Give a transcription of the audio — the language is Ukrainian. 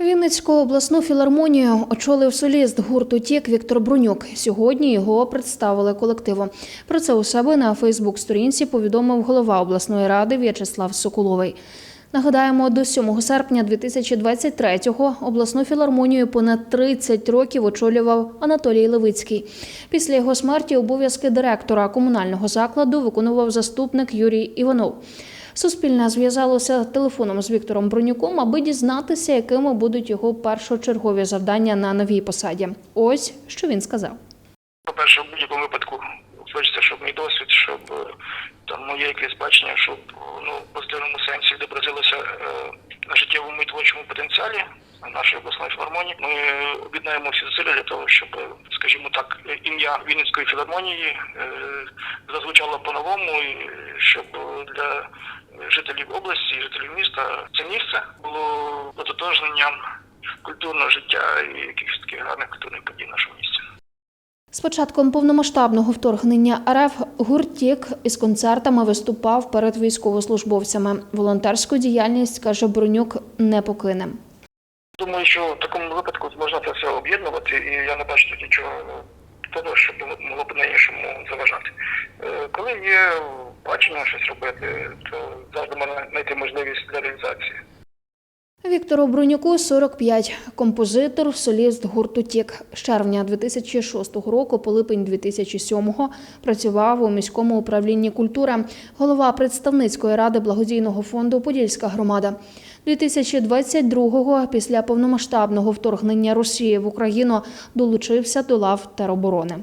Вінницьку обласну філармонію очолив соліст гурту Тік Віктор Брунюк. Сьогодні його представили колективу. Про це у себе на Фейсбук-сторінці повідомив голова обласної ради В'ячеслав Соколовий. Нагадаємо, до 7 серпня 2023-го обласну філармонію понад 30 років очолював Анатолій Левицький. Після його смерті обов'язки директора комунального закладу виконував заступник Юрій Іванов. Суспільне зв'язалося телефоном з Віктором Бронюком, аби дізнатися, якими будуть його першочергові завдання на новій посаді. Ось що він сказав. По-перше, в будь-якому випадку хочеться, щоб мій досвід, щоб е, там моє якесь бачення, щоб ну, в нашої обласної філармонії. Ми об'єднаємо всі зусилля для того, щоб, скажімо так, ім'я Вінницької філармонії е, зазвучало по-новому, і щоб е, для жителів області, жителів міста це місце було ототожненням культурного життя і якихось таких гарних культурних подій в нашому місті. З початком повномасштабного вторгнення РФ гуртік із концертами виступав перед військовослужбовцями. Волонтерську діяльність каже Бронюк не покине. Думаю, що в такому випадку можна це все об'єднувати, і я не бачу тут нічого того, що могло б на іншому заважати. Е, Коли є бачення щось робити, то завжди можна знайти можливість для реалізації. Віктору Бронюку 45, композитор, соліст гурту Тік. З червня 2006 року по липень 2007 працював у міському управлінні культури, голова представницької ради благодійного фонду Подільська громада. 2022-го, після повномасштабного вторгнення Росії в Україну, долучився до лав тероборони.